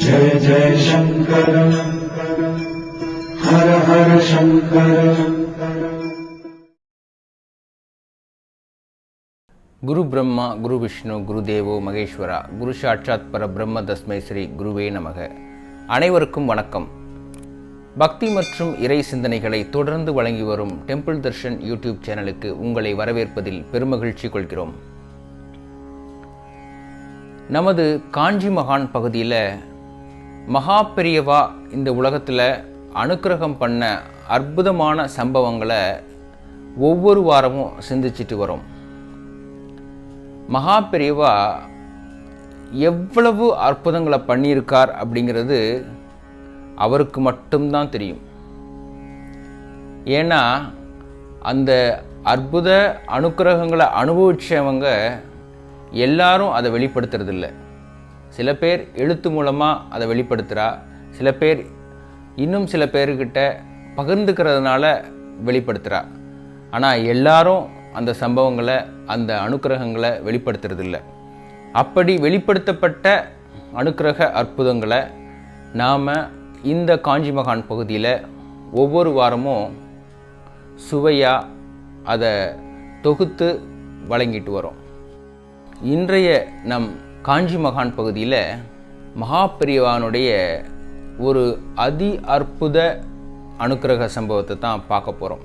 जय जय शङ्कर हर हर शङ्कर குரு பிரம்மா குரு விஷ்ணு குரு தேவோ மகேஸ்வரா குரு சாட்சாத் பர பிரம்ம தஸ்மை ஸ்ரீ குருவே நமக அனைவருக்கும் வணக்கம் பக்தி மற்றும் இறை சிந்தனைகளை தொடர்ந்து வழங்கி வரும் டெம்பிள் தர்ஷன் யூடியூப் சேனலுக்கு உங்களை வரவேற்பதில் பெருமகிழ்ச்சி கொள்கிறோம் நமது காஞ்சி மகான் பகுதியில் மகா பெரியவா இந்த உலகத்தில் அனுக்கிரகம் பண்ண அற்புதமான சம்பவங்களை ஒவ்வொரு வாரமும் சிந்திச்சிட்டு வரோம். மகா பெரியவா எவ்வளவு அற்புதங்களை பண்ணியிருக்கார் அப்படிங்கிறது அவருக்கு மட்டும்தான் தெரியும். ஏன்னா அந்த அற்புத அனுக்கிரகங்களை அனுபவிச்சவங்க எல்லாரும் அதை வெளிப்படுத்துறதில்லை. சில பேர் எழுத்து மூலமாக அதை வெளிப்படுத்துகிறா சில பேர் இன்னும் சில பேர்கிட்ட பகிர்ந்துக்கிறதுனால வெளிப்படுத்துகிறா ஆனால் எல்லாரும் அந்த சம்பவங்களை அந்த அனுக்கிரகங்களை வெளிப்படுத்துறதில்ல. அப்படி வெளிப்படுத்தப்பட்ட அனுக்கிரக அற்புதங்களை நாம் இந்த காஞ்சி மகான் பகுதியில் ஒவ்வொரு வாரமும் சுவையாக அதை தொகுத்து வழங்கிட்டு வரோம். இன்றைய நம் காஞ்சி மகான் பகுதியில் மகாபிரியவானுடைய ஒரு அதி அற்புத அனுக்கிரக சம்பவத்தை தான் பார்க்க போகிறோம்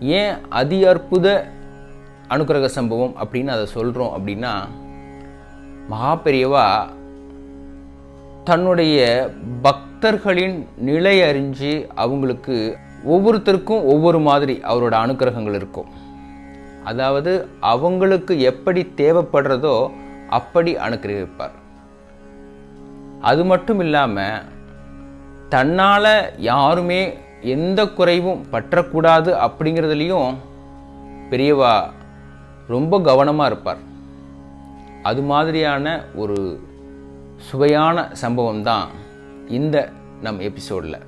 ஏன் அதி அற்புத அனுக்கிரக சம்பவம் அப்படின்னு அதை சொல்கிறோம் அப்படின்னா மகா பெரியவா தன்னுடைய பக்தர்களின் நிலை அறிஞ்சு அவங்களுக்கு ஒவ்வொருத்தருக்கும் ஒவ்வொரு மாதிரி அவரோட அனுக்கிரகங்கள் இருக்கும். அதாவது அவங்களுக்கு எப்படி தேவைப்படுறதோ அப்படி அனுக்கிரகிப்பார். அது மட்டும் இல்லாமல் தன்னால் யாருமே எந்த குறைவும் பற்றக்கூடாது அப்படிங்கிறதுலையும் பெரியவா ரொம்ப கவனமாக இருப்பார். அது மாதிரியான ஒரு சுவையான சம்பவம் தான் இந்த நம் எபிசோடில்.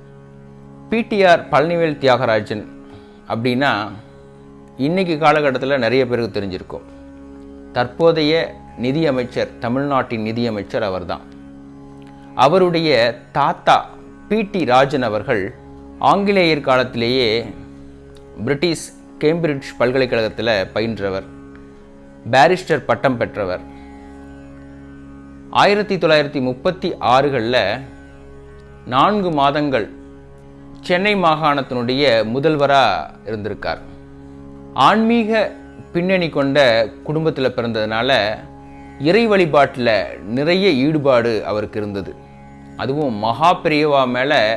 பிடிஆர் பழனிவேல் தியாகராஜன் அப்படின்னா இன்றைக்கி காலகட்டத்தில் நிறைய பேருக்கு தெரிஞ்சிருக்கும். தற்போதைய நிதியமைச்சர் தமிழ்நாட்டின் நிதியமைச்சர் அவர்தான். அவருடைய தாத்தா பிடி ராஜன் அவர்கள் ஆங்கிலேயர் காலத்திலேயே பிரிட்டிஷ் கேம்பிரிட்ஜ் பல்கலைக்கழகத்தில் பயின்றவர் பாரிஸ்டர் பட்டம் பெற்றவர். ஆயிரத்தி தொள்ளாயிரத்தி முப்பத்தி ஆறுகளில் நான்கு மாதங்கள் சென்னை மாகாணத்தினுடைய முதல்வராக இருந்திருக்கார். ஆன்மீக பின்னணி கொண்ட குடும்பத்தில் பிறந்ததுனால இறை வழிபாட்டில் நிறைய ஈடுபாடு அவருக்கு இருந்தது. அதுவும் மகா பெரியவா மேலே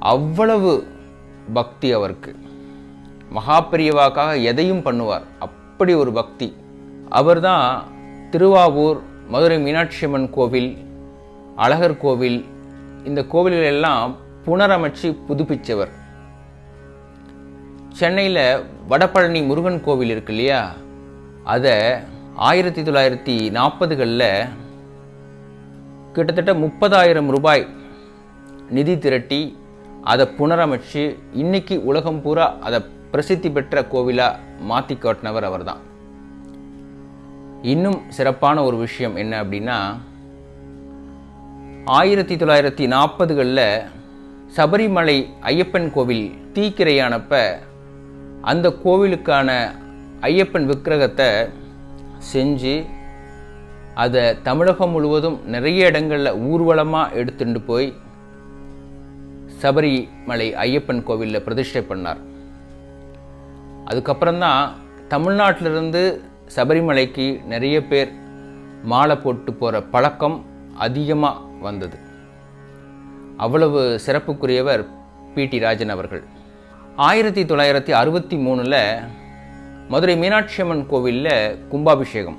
அவ்வளவு பக்தி அவருக்கு. மகா பெரியவாக்காக எதையும் பண்ணுவார். அப்படி ஒரு பக்தி. அவர்தான் திருவாவூர் மதுரை மீனாட்சி அம்மன் கோவில் அழகர் கோவில் இந்த கோவில்கள் எல்லாம் புனரமைச்சு புதுப்பித்தவர் சென்னையில் வடபழனி முருகன் கோவில் இருக்கு இல்லையா? அதை ஆயிரத்தி தொள்ளாயிரத்தி நாற்பதுகளில் கிட்டத்தட்ட முப்பதாயிரம் ரூபாய் நிதி திரட்டி அதை புனரமைச்சு இன்னைக்கு உலகம் பூரா அதை பிரசித்தி பெற்ற கோவிலாக மாற்றி காட்டினவர் அவர்தான். இன்னும் சிறப்பான ஒரு விஷயம் என்ன அப்படின்னா ஆயிரத்தி தொள்ளாயிரத்தி நாற்பதுகளில் சபரிமலை ஐயப்பன் கோவில் தீக்கிரையானப்ப அந்த கோவிலுக்கான ஐயப்பன் விக்கிரகத்தை செஞ்சு அதை தமிழகம் முழுவதும் நிறைய இடங்களில் ஊர்வலமாக எடுத்துட்டு போய் சபரிமலை ஐயப்பன் கோவிலில் பிரதிஷ்டை பண்ணார். அதுக்கப்புறம்தான் தமிழ்நாட்டிலிருந்து சபரிமலைக்கு நிறைய பேர் மாலை போட்டு போகிற பழக்கம் அதிகமாக வந்தது. அவ்வளவு சிறப்புக்குரியவர் பிடி ராஜன் அவர்கள். ஆயிரத்தி தொள்ளாயிரத்தி அறுபத்தி மூணில் மதுரை மீனாட்சி அம்மன் கோவிலில் கும்பாபிஷேகம்.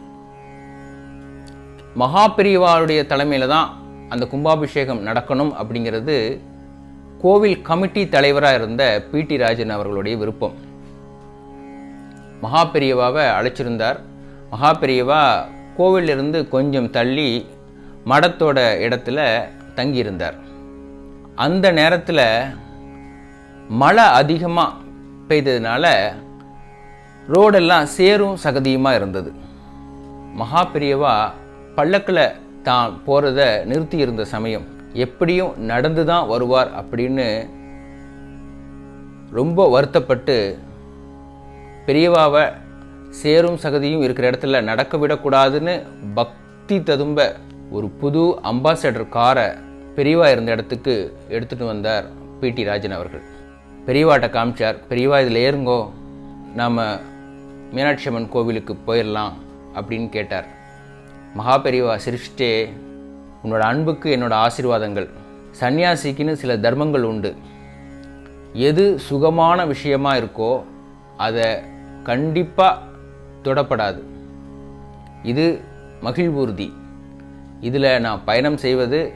மகாபிரிவாருடைய தலைமையில் தான் அந்த கும்பாபிஷேகம் நடக்கணும் அப்படிங்கிறது கோவில் கமிட்டி தலைவராக இருந்த பிடி ராஜன் அவர்களுடைய விருப்பம். மகா பெரியவாவை அழைச்சிருந்தார். மகா பெரியவா கோவிலிருந்து கொஞ்சம் தள்ளி மடத்தோட இடத்துல தங்கியிருந்தார். அந்த நேரத்தில் மழை அதிகமாக பெய்ததுனால ரோடெல்லாம் சேரும் சகதியுமாக இருந்தது. மகா பெரியவா பல்லக்கில் தான் போகிறத நிறுத்தி இருந்த சமயம் எப்படியும் நடந்து தான் வருவார் அப்படின்னு ரொம்ப வருத்தப்பட்டு பெரியவாவை சேரும் சகதியும் இருக்கிற இடத்துல நடக்க விடக்கூடாதுன்னு பக்தி ததும்ப ஒரு புது அம்பாசடர் காரை பெரியவா இருந்த இடத்துக்கு எடுத்துகிட்டு வந்தார் பிடி ராஜன் அவர்கள். பெரியவாட்ட காமிச்சார் பெரியவா இதில் ஏறுங்கோ. நாம் மீனாட்சி அம்மன் கோவிலுக்கு போயிடலாம் அப்படின்னு கேட்டார். மகாபெரிவா சிரிச்சிட்டே உன்னோட அன்புக்கு என்னோட ஆசீர்வாதங்கள். சன்னியாசிக்குன்னு சில தர்மங்கள் உண்டு. எது சுகமான விஷயமா இருக்கோ அதை கண்டிப்பாக தொடப்படாது. இது மகிழ்வூர்தி. இதில் நான் பயணம் செய்வது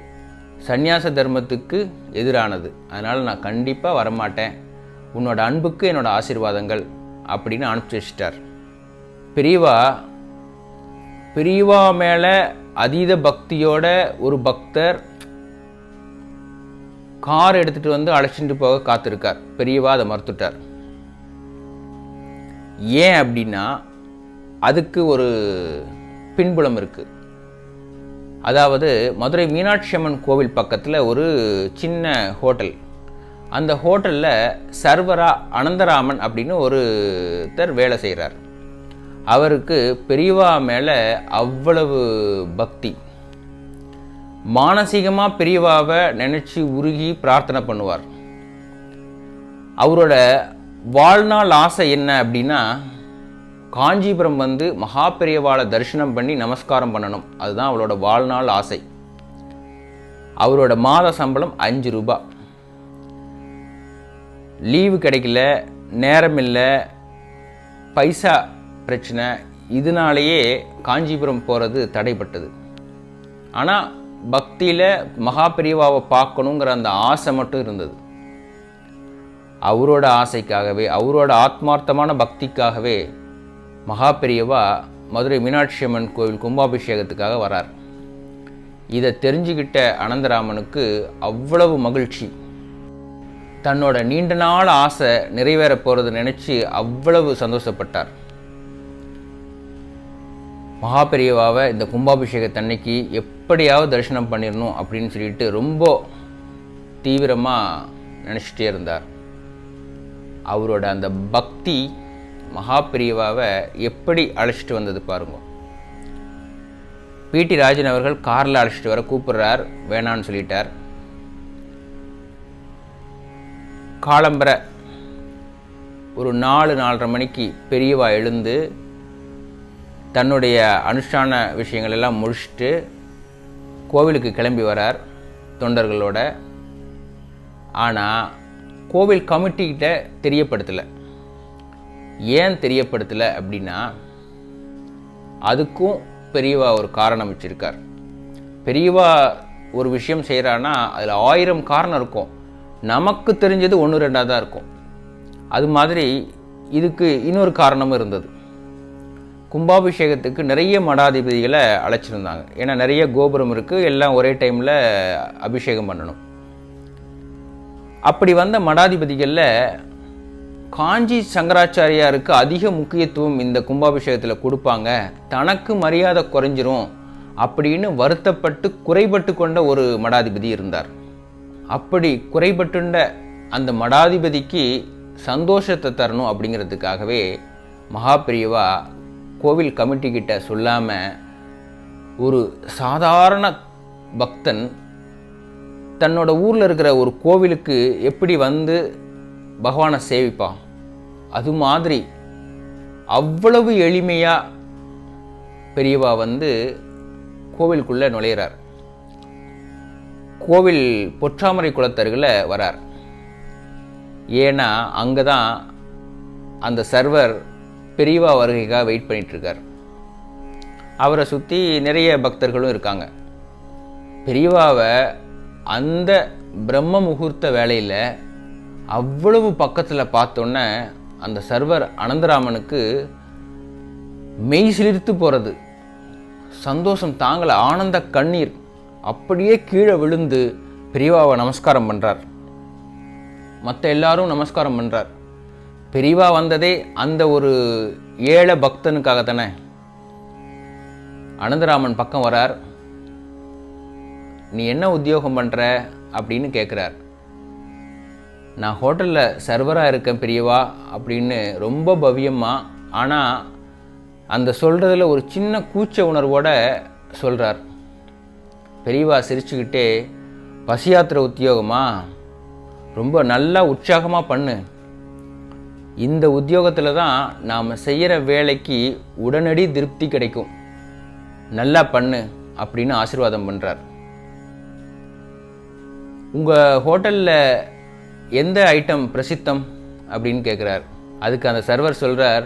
சந்நியாச தர்மத்துக்கு எதிரானது. அதனால் நான் கண்டிப்பாக வரமாட்டேன். உன்னோட அன்புக்கு என்னோடய ஆசீர்வாதங்கள். அப்படின்னு அனுப்பிச்சி வச்சிட்டார். பெரியவா பெரியவா மேலே அதீத பக்தியோட ஒரு பக்தர் கார் எடுத்துகிட்டு வந்து அழைச்சிட்டு போக காத்திருக்கார். பெரியவா அதை மறுத்துட்டார். ஏன் அப்படின்னா அதுக்கு ஒரு பின்புலம் இருக்குது அதாவது மதுரை மீனாட்சி அம்மன் கோவில் பக்கத்தில் ஒரு சின்ன ஹோட்டல். அந்த ஹோட்டலில் சர்வரா அனந்தராமன் அப்படின்னு ஒருத்தர் வேலை செய்கிறார் அவருக்கு பெரியவா மேலே அவ்வளவு பக்தி. மானசீகமாக பெரியவாவை நினச்சி உருகி பிரார்த்தனை பண்ணுவார். அவரோட வாழ்நாள் ஆசை என்ன அப்படின்னா காஞ்சிபுரம் வந்து மகா பெரியவாளை தரிசனம் பண்ணி நமஸ்காரம் பண்ணணும். அதுதான் அவளோட வாழ்நாள் ஆசை. அவரோட மாத சம்பளம் அஞ்சு ரூபாய் லீவு கிடைக்கல நேரம் இல்லை பைசா பிரச்சனை இதனாலேயே காஞ்சிபுரம் போகிறது தடைப்பட்டது. ஆனால் பக்தியில் மகாபிரிவாவை பார்க்கணுங்கிற அந்த ஆசை மட்டும் இருந்தது. அவரோட ஆசைக்காகவே அவரோட ஆத்மார்த்தமான பக்திக்காகவே மகாபெரியவா மதுரை மீனாட்சி அம்மன் கோவில் கும்பாபிஷேகத்துக்காக வரார். இதை தெரிஞ்சுக்கிட்ட அனந்தராமனுக்கு அவ்வளவு மகிழ்ச்சி. தன்னோட நீண்ட நாள் ஆசை நிறைவேற போகிறது நினச்சி அவ்வளவு சந்தோஷப்பட்டார். மகாபெரியவாவை இந்த இந்த கும்பாபிஷேகத்தன்னைக்கு எப்படியாவது தரிசனம் பண்ணிடணும் அப்படின்னு சொல்லிட்டு ரொம்ப தீவிரமாக நினச்சிட்டே இருந்தார். அவரோட அந்த பக்தி மகாபெரியவாவை எப்படி அழைச்சிட்டு வந்தது பாருங்க. பிடி ராஜன் அவர்கள் காரில் அழைச்சிட்டு வர கூப்பிடுறார் வேணான்னு சொல்லிட்டார். காலம்பர ஒரு நாலு நாலரை மணிக்கு பெரியவா எழுந்து தன்னுடைய அனுஷ்டான விஷயங்கள் எல்லாம் முடிச்சுட்டு கோவிலுக்கு கிளம்பி வரார் தொண்டர்களோட. ஆனால் கோவில் கமிட்டிக்கிட்ட தெரியப்படுத்தலை. ஏன் தெரியப்படுத்தலை அப்படின்னா அதுக்கும் பெரியவா ஒரு காரணம் வச்சுருக்கார். பெரியவா ஒரு விஷயம் செய்கிறான்னா அதில் ஆயிரம் காரணம் இருக்கும். நமக்கு தெரிஞ்சது ஒன்று ரெண்டாக தான் இருக்கும். அது மாதிரி இதுக்கு இன்னொரு காரணமும் இருந்தது. கும்பாபிஷேகத்துக்கு நிறைய மடாதிபதிகளை அழைச்சிருந்தாங்க. ஏன்னா நிறைய கோபுரம் இருக்குது எல்லாம் ஒரே டைமில் அபிஷேகம் பண்ணணும். அப்படி வந்த மடாதிபதிகளில் காஞ்சி சங்கராச்சாரியாருக்கு அதிக முக்கியத்துவம் இந்த கும்பாபிஷேகத்தில் கொடுப்பாங்க. தனக்கு மரியாதை குறைஞ்சிரும் அப்படின்னு வருத்தப்பட்டு குறைபட்டு கொண்ட ஒரு மடாதிபதி இருந்தார். அப்படி குறைபட்டுண்ட அந்த மடாதிபதிக்கு சந்தோஷத்தை தரணும் அப்படிங்கிறதுக்காகவே மகாபிரியவா கோவில் கமிட்டிக்கிட்ட சொல்லாமல் ஒரு சாதாரண பக்தன் தன்னோட ஊரில் இருக்கிற ஒரு கோவிலுக்கு எப்படி வந்து பகவானை சேவிப்பான்? அது மாதிரி அவ்வளவு எளிமையாக பெரியவா வந்து கோவிலுக்குள்ளே நுழையிறார். கோவில் பொற்றாமரை குளத்தருகில் வரார். ஏன்னா அங்கே தான் அந்த சர்வர் பெரியவா வருகைக்காக வெயிட் பண்ணிகிட்ருக்கார் அவரை சுற்றி நிறைய பக்தர்களும் இருக்காங்க. பெரியவாவை அந்த பிரம்ம முகூர்த்த வேலையில் அவ்வளவு பக்கத்தில் பார்த்தோன்னே அந்த சர்வர் அனந்தராமனுக்கு மெய் சிலிர்த்து போகிறது சந்தோஷம் தாங்கலை ஆனந்த கண்ணீர். அப்படியே கீழே விழுந்து பெரியவாவை நமஸ்காரம் பண்ணுறார் மற்ற எல்லாரும் நமஸ்காரம் பண்ணுறார் பெரியவா வந்ததே அந்த ஒரு ஏழை பக்தனுக்காக தானே? அனந்தராமன் பக்கம் வரார். நீ என்ன உத்தியோகம் பண்ணுற அப்படின்னு கேட்குறார் நான் ஹோட்டலில் சர்வராக இருக்கேன் பெரியவா அப்படின்னு ரொம்ப பவ்யமாக ஆனால் அந்த சொல்கிறதுல ஒரு சின்ன கூச்ச உணர்வோடு சொல்கிறார் பெரியவா சிரிச்சுக்கிட்டே பசியாத்திர உத்தியோகமா? ரொம்ப நல்லா உற்சாகமாக பண்ணு. இந்த உத்தியோகத்தில் தான் நாம் செய்கிற வேலைக்கு உடனடி திருப்தி கிடைக்கும். நல்லா பண்ணு அப்படின்னு ஆசீர்வாதம் பண்ணுறார் உங்கள் ஹோட்டலில் எந்த ஐட்டம் பிரசித்தம்? அப்படின்னு கேட்குறார் அதுக்கு அந்த சர்வர் சொல்கிறார்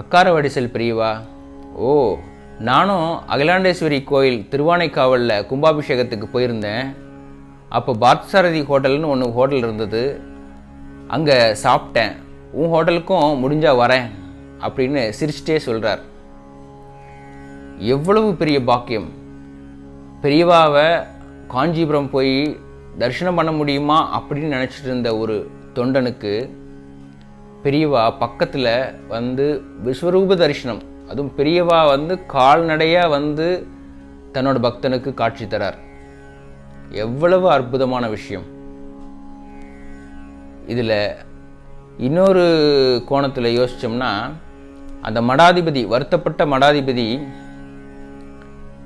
அக்கார வடிசல் பிரியவா? ஓ நானும் அகிலாண்டேஸ்வரி கோயில் திருவானைக்காவலில் கும்பாபிஷேகத்துக்கு போயிருந்தேன். அப்போ பார்த்தசாரதி ஹோட்டல்னு ஒன்று ஹோட்டல் இருந்தது. அங்கே சாப்பிட்டேன். உன் ஹோட்டலுக்கும் முடிஞ்சால் வரேன் அப்படின்னு சிரிச்சிட்டே சொல்கிறார் எவ்வளவு பெரிய பாக்கியம். பெரியவாவை காஞ்சிபுரம் போய் தரிசனம் பண்ண முடியுமா அப்படின்னு நினச்சிட்டு இருந்த ஒரு தொண்டனுக்கு பெரியவா பக்கத்தில் வந்து விஸ்வரூப தரிசனம் அதுவும் பெரியவா வந்து கால்நடையாக வந்து தன்னோட பக்தனுக்கு காட்சி தரார். எவ்வளவு அற்புதமான விஷயம். இதில் இன்னொரு கோணத்தில் யோசித்தோம்னா அந்த மடாதிபதி வருத்தப்பட்ட மடாதிபதி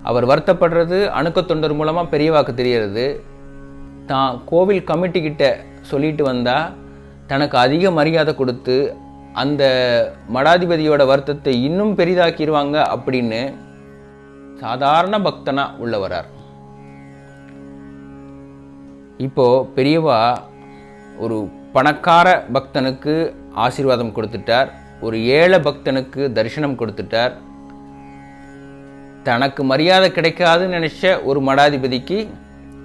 அவர் வருத்தப்படுறது அணுக்க தொண்டர் மூலமாக பெரியவாக்கு தெரியறது தான் கோவில் கமிட்டிக்கிட்ட சொல்லிட்டு வந்தால் தனக்கு அதிக மரியாதை கொடுத்து அந்த மடாதிபதியோட வருத்தத்தை இன்னும் பெரிதாக்கிடுவாங்க அப்படின்னு சாதாரண பக்தனாக உள்ள வரார் இப்போ பெரியவா ஒரு பணக்கார பக்தனுக்கு ஆசீர்வாதம் கொடுத்துட்டார் ஒரு ஏழை பக்தனுக்கு தரிசனம் கொடுத்துட்டார். தனக்கு மரியாதை கிடைக்காதுன்னு நினச்ச ஒரு மடாதிபதிக்கு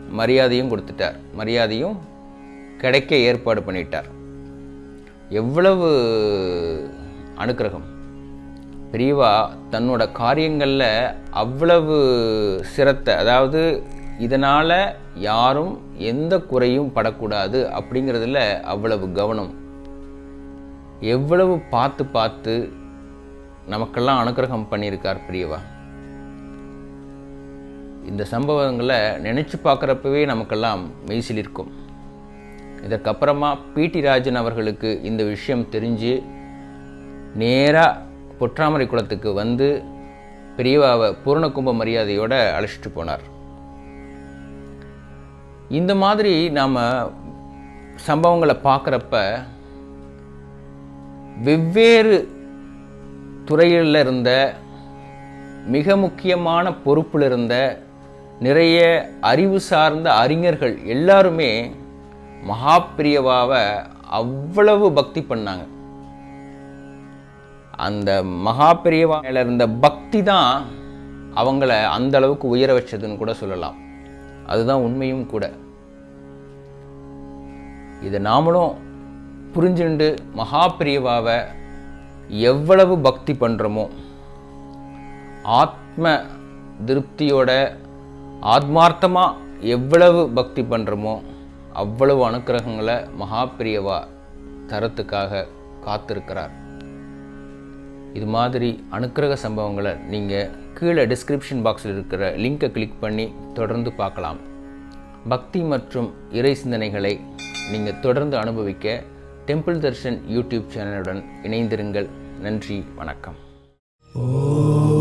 மரியாதையும் கொடுத்துட்டார். மரியாதையும் கிடைக்க ஏற்பாடு பண்ணிட்டார். எவ்வளவு அனுக்கிரகம்? பெரியவா தன்னோட காரியங்களில் அவ்வளவு சிரத்தை அதாவது இதனால் யாரும் எந்த குறையும் படக்கூடாது அப்படிங்கிறதுல அவ்வளவு கவனம். எவ்வளவு பார்த்து பார்த்து நமக்கெல்லாம் அனுக்கிரகம் பண்ணியிருக்கார் பெரியவா இந்த சம்பவங்களை நினச்சி பார்க்குறப்பவே நமக்கெல்லாம் மெய்சிலிருக்கும். இதற்கப்புறமா பிடி ராஜன் அவர்களுக்கு இந்த விஷயம் தெரிஞ்சு நேராக பொற்றாமரை குளத்துக்கு வந்து பெரியவாவை பூர்ணகும்ப மரியாதையோடு அழைச்சிட்டு போனார். இந்த மாதிரி நாம் சம்பவங்களை பார்க்குறப்ப வெவ்வேறு துறையில் இருந்த மிக முக்கியமான பொறுப்பில் இருந்த நிறைய அறிவு சார்ந்த அறிஞர்கள் எல்லாருமே மகாபிரியவாவை அவ்வளவு பக்தி பண்ணாங்க. அந்த மகாபிரியவா மேல இருந்த பக்தி தான் அவங்கள அந்த அளவுக்கு உயர வச்சதுன்னு கூட சொல்லலாம். அதுதான் உண்மையும் கூட. இதை நாமளும் புரிஞ்சுண்டு மகாபிரியவாவை எவ்வளவு பக்தி பண்ணுறோமோ ஆத்ம திருப்தியோட ஆத்மார்த்தமாக எவ்வளவு பக்தி பண்ணுறோமோ அவ்வளவு அனுக்கிரகங்களை மகாபிரியவா தரத்துக்காக காத்திருக்கிறார். இது மாதிரி அனுக்கிரக சம்பவங்களை நீங்கள் கீழே டிஸ்கிரிப்ஷன் பாக்ஸில் இருக்கிற லிங்கை கிளிக் பண்ணி தொடர்ந்து பார்க்கலாம். பக்தி மற்றும் இறை சிந்தனைகளை நீங்கள் தொடர்ந்து அனுபவிக்க டெம்பிள் தர்ஷன் யூடியூப் சேனலுடன் இணைந்திருங்கள். நன்றி வணக்கம். ஓ